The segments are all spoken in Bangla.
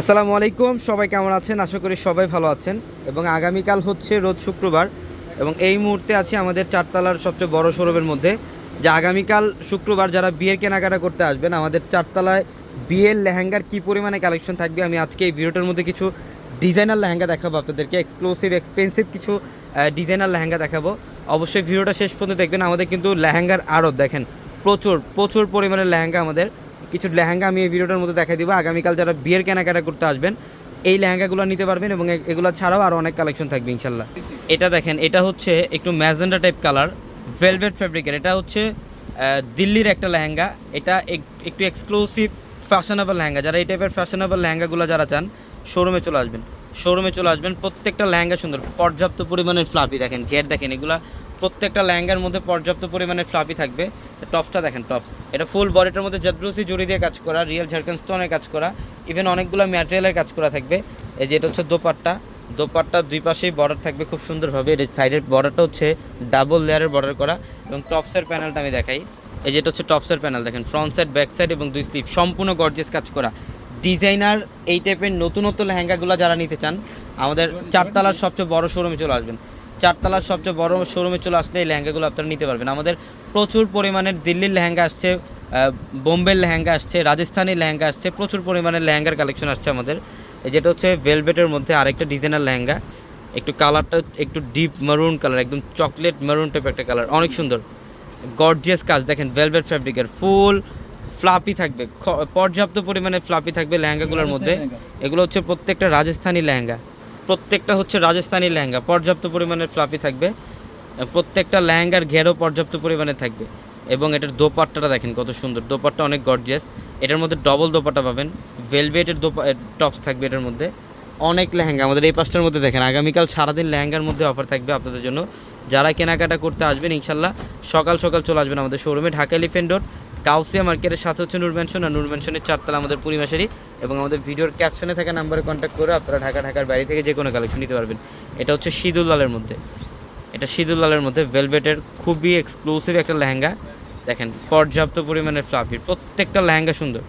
আসসালামু আলাইকুম, সবাই কেমন আছেন? আশা করি সবাই ভালো আছেন। এবং আগামীকাল হচ্ছে রোজ শুক্রবার এবং এই মুহূর্তে আছি আমাদের চারতলার সবচেয়ে বড় শোরুমের মধ্যে। যে আগামীকাল শুক্রবার যারা বিয়ের কেনাকাটা করতে আসবেন, আমাদের চারতলায় বিয়ের লেহেঙ্গার কী পরিমাণে কালেকশন থাকবে, আমি আজকে এই ভিডিওটার মধ্যে কিছু ডিজাইনার লেহেঙ্গা দেখাবো আপনাদেরকে। এক্সক্লুসিভ এক্সপেন্সিভ কিছু ডিজাইনার লেহেঙ্গা দেখাবো। অবশ্যই ভিডিওটা শেষ পর্যন্ত দেখবেন, আমাদের কিন্তু লেহেঙ্গার আরও দেখেন, প্রচুর প্রচুর পরিমাণে লেহেঙ্গা আমাদের কিছু লেহেঙ্গা আমি এই ভিডিওটার মধ্যে দেখাই দিব। আগামীকাল যারা বিয়ের কেনাকাটা করতে আসবেন, এই লেহেঙ্গাগুলো নিতে পারবেন এবং এগুলো ছাড়াও আরও অনেক কালেকশন থাকবে ইনশাল্লাহ। এটা দেখেন, এটা হচ্ছে একটু ম্যাজেন্ডা টাইপ কালার ভেলভেট ফ্যাব্রিকের এটা হচ্ছে দিল্লির একটা লেহেঙ্গা। এটা এক- একটু এক্সক্লুসিভ ফ্যাশনেবল লেহেঙ্গা। যারা এই টাইপের ফ্যাশনেবল লেহেঙ্গাগুলো যারা চান শোরুমে চলে আসবেন। শোরুমে চলে আসবেন, প্রত্যেকটা লেহেঙ্গা সুন্দর, পর্যাপ্ত পরিমাণের ফ্লাফি দেখেন, ঘের দেখেন, এগুলা প্রত্যেকটা লেহেঙ্গার মধ্যে পর্যাপ্ত পরিমাণে ফ্লাফি থাকবে। টপটা দেখেন টপ এটা ফুল বডিটার মধ্যে জাদ্রুসি জড়ি দিয়ে কাজ করা রিয়েল ঝাড়খান স্টোনের কাজ করা ইভেন অনেকগুলো ম্যাটেরিয়ালের কাজ করা থাকবে। এই যে এটা হচ্ছে দোপাট্টা। দোপাট্টার দুই পাশেই বর্ডার থাকবে খুব সুন্দরভাবে। এর সাইডের বর্ডারটা হচ্ছে ডাবল লেয়ারের বর্ডার করা। এবং টপসের প্যানেলটা আমি দেখাই। এই যেটা হচ্ছে টপসের প্যানেল দেখেন ফ্রন্ট সাইড ব্যাক সাইড এবং দুই স্লিপ সম্পূর্ণ গর্জেস কাজ করা। ডিজাইনার এই টাইপের নতুনত্ব লেহেঙ্গাগুলো যারা নিতে চান, আমাদের চারতলার সবচেয়ে বড় শোরুমে চলে আসবেন। চারতলার সবচেয়ে বড় শোরুমে চলে আসলে এই লেহেঙ্গাগুলো আপনারা নিতে পারবেন। আমাদের প্রচুর পরিমাণের দিল্লির লেহেঙ্গা আসছে বোম্বের লেহেঙ্গা আসছে রাজস্থানি লেহেঙ্গা আসছে প্রচুর পরিমাণের লেহেঙ্গার কালেকশন আসছে আমাদের। যেটা হচ্ছে ভেলভেটের মধ্যে আরেকটা ডিজাইনার লেহেঙ্গা। একটু কালারটা একটু ডিপ মারুন কালার একদম চকলেট মারুন টাইপ একটা কালার অনেক সুন্দর। গর্জিয়াস কাজ দেখেন ভেলভেট ফ্যাব্রিকের ফুল ফ্লাপি থাকবে পর্যাপ্ত পরিমাণে ফ্লাপি থাকবে লেহেঙ্গাগুলোর মধ্যে। এগুলো হচ্ছে প্রত্যেকটা রাজস্থানি লেহেঙ্গা। প্রত্যেকটা হচ্ছে রাজস্থানি লেহেঙ্গা, পর্যাপ্ত পরিমাণে ফ্লাপি থাকবে। প্রত্যেকটা লেহেঙ্গার ঘেরও পর্যাপ্ত পরিমাণে থাকবে। এবং এটার দোপাট্টাটা দেখেন কত সুন্দর, দোপাট্টা অনেক গর্জিয়াস এটার মধ্যে ডবল দোপাট্টা পাবেন। ভেলভেটের দোপা টপস থাকবে এটার মধ্যে। অনেক লেহেঙ্গা, আমাদের এই পাঁচটার মধ্যে দেখেন, আগামীকাল সারাদিন লেহেঙ্গার মধ্যে অফার থাকবে আপনাদের জন্য। যারা কেনাকাটা করতে আসবেন, ইনশাল্লাহ সকাল সকাল চলে আসবেন আমাদের শোরুমে ঢাকা এলিফেন্ট রোড কাউসিয়া মার্কেটের সাথে হচ্ছে নূর আর নূর চারতলা আমাদের পরিমাশারি এবং আমাদের ভিডিওর ক্যাপশনে থাকা নাম্বারে কন্ট্যাক্ট করে আপনারা ঢাকা, ঢাকার বাড়ি থেকে যে কোনো কালেকশন নিতে পারবেন। এটা হচ্ছে লালের মধ্যে। এটা লালের মধ্যে ভেলভেটের খুবই এক্সক্লুসিভ একটা লেহেঙ্গা। দেখেন, পর্যাপ্ত পরিমাণের ফ্লাফির প্রত্যেকটা লেহেঙ্গা সুন্দর।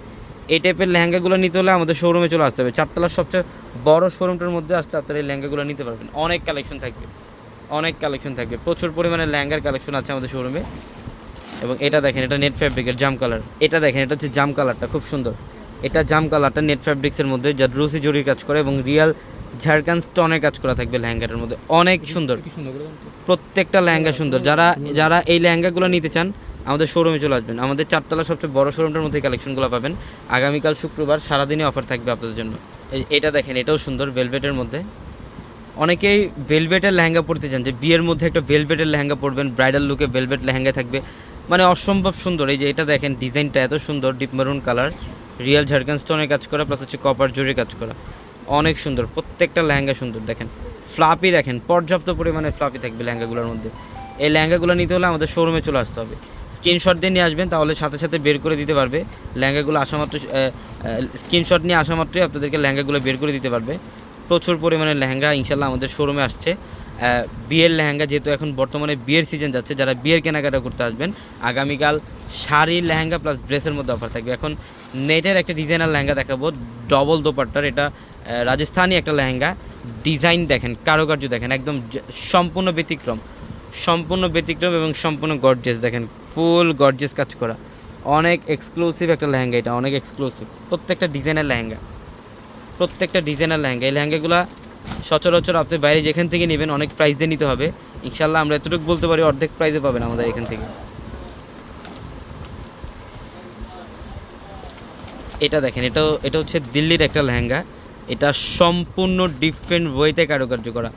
এই টাইপের লেহেঙ্গাগুলো নিতে হলে আমাদের শোরুমে চলে আসতে হবে। চারতলার সবচেয়ে বড় শোরুমটার মধ্যে আসতে আপনারা এই লেহেঙ্গাগুলো নিতে পারবেন। অনেক কালেকশন থাকবে। অনেক কালেকশন থাকবে। প্রচুর পরিমাণে লেহেঙ্গার কালেকশন আছে আমাদের শোরুমে এবং এটা দেখেন এটা নেট ফ্যাব্রিকের জাম কালার এটা দেখেন এটা হচ্ছে জাম কালারটা খুব সুন্দর। এটা জাম কালারটা নেট ফ্যাব্রিক্সের মধ্যে যা রুসি জরির কাজ করে এবং রিয়াল ঝাড়খান স্টোনের কাজ করা থাকবে লেহেঙ্গাটার মধ্যে। অনেক সুন্দর। প্রত্যেকটা লেহেঙ্গা সুন্দর। যারা যারা এই লেহেঙ্গাগুলো নিতে চান আমাদের শোরুমে চলে আসবেন। আমাদের চারতলা সবচেয়ে বড় শোরুমটার মধ্যে কালেকশনগুলো পাবেন। আগামীকাল শুক্রবার সারাদিনই অফার থাকবে আপনাদের জন্য। এটা দেখেন এটাও সুন্দর ভেলভেটের মধ্যে। অনেকেই ভেলভেটের লেহেঙ্গা পরতে চান যে বিয়ের মধ্যে একটা ভেলভেটের লেহেঙ্গা পরবেন ব্রাইডাল লুকে ভেলভেট লেহেঙ্গা থাকবে। মানে অসম্ভব সুন্দর। এই যে এটা দেখেন, ডিজাইনটা এত সুন্দর ডিপ মেরুন কালার রিয়েল ঝাড়খান স্টোনের কাজ করা প্লাস হচ্ছে কপার জরির কাজ করা। অনেক সুন্দর, প্রত্যেকটা লেহেঙ্গা সুন্দর, দেখেন। ফ্লাপি দেখেন, পর্যাপ্ত পরিমাণে ফ্লাপি থাকবে লেহেঙ্গাগুলোর মধ্যে। এই লেহেঙ্গাগুলো নিতে হলে আমাদের শোরুমে চলে আসতে হবে। স্ক্রিনশট দিয়ে নিয়ে আসবেন, তাহলে সাথে সাথে বের করে দিতে পারবে। লেহেঙ্গাগুলো আসা মাত্র স্ক্রিনশট নিয়ে আসা মাত্রই আপনাদেরকে লেহেঙ্গাগুলো বের করে দিতে পারবে। প্রচুর পরিমাণে লেহেঙ্গা ইনশাল্লাহ আমাদের শোরুমে আসছে। বিয়ের লেহেঙ্গা যেহেতু এখন বর্তমানে বিয়ের সিজন যাচ্ছে, যারা বিয়ের কেনাকাটা করতে আসবেন, আগামীকাল শাড়ি লেহেঙ্গা প্লাস ড্রেসের মধ্যে অফার থাকবে। এখন নেটের একটা ডিজাইনার লেহেঙ্গা দেখাবো ডবল দোপাট্টার, এটা রাজস্থানি একটা লেহেঙ্গা। ডিজাইন দেখেন, কারুকার্য দেখেন, একদম সম্পূর্ণ ব্যতিক্রম। সম্পূর্ণ ব্যতিক্রম এবং সম্পূর্ণ গর্জেস দেখেন ফুল গর্জেস কাজ করা। অনেক এক্সক্লুসিভ একটা লেহেঙ্গা এটা, অনেক এক্সক্লুসিভ প্রত্যেকটা ডিজাইনের লেহেঙ্গা, প্রত্যেকটা ডিজাইনের লেহেঙ্গা। এই লেহেঙ্গাগুলো সচরাচর আপনি বাইরে যেখান থেকে নেবেন অনেক প্রাইস দিয়ে নিতে হবে। ইনশাল্লাহ আমরা এতটুকু বলতে পারি অর্ধেক প্রাইসে পাবেন আমাদের এখান থেকে। এটা দেখেন, এটাও, এটা হচ্ছে দিল্লির একটা লেহেঙ্গা। এটা সম্পূর্ণ ডিফারেন্ট ওয়েতে কারুকার্য করা।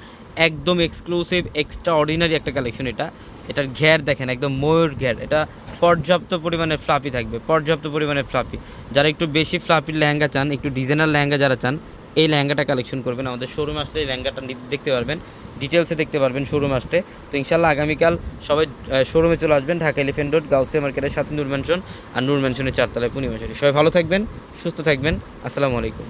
একদম এক্সক্লুসিভ এক্সট্রা অর্ডিনারি একটা কালেকশন এটা। এটার ঘের দেখেন, একদম ময়ূর ঘের। এটা পর্যাপ্ত পরিমাণে ফ্লাপি থাকবে, পর্যাপ্ত পরিমাণে ফ্লাপি যারা একটু বেশি ফ্লাপির লেহেঙ্গা চান, একটু ডিজাইনার লেহেঙ্গা যারা চান এই লেহেঙ্গাটা কালেকশন করবেন। আমাদের শোরুম আসলে এই লেহেঙ্গাটা দেখতে পারবেন। ডিটেলসে দেখতে পারবেন শোরুম আসতে। তো ইনশাল্লাহ আগামীকাল সবাই শোরুমে চলে আসবেন, ঢাকা এলিফেন্ট রোড গাউসে মার্কেটের সাথে নূর ম্যানশন আর নূর ম্যানশনের চারতলায় পূর্ণিমাশারি সবাই ভালো থাকবেন, সুস্থ থাকবেন। আসসালামু আলাইকুম।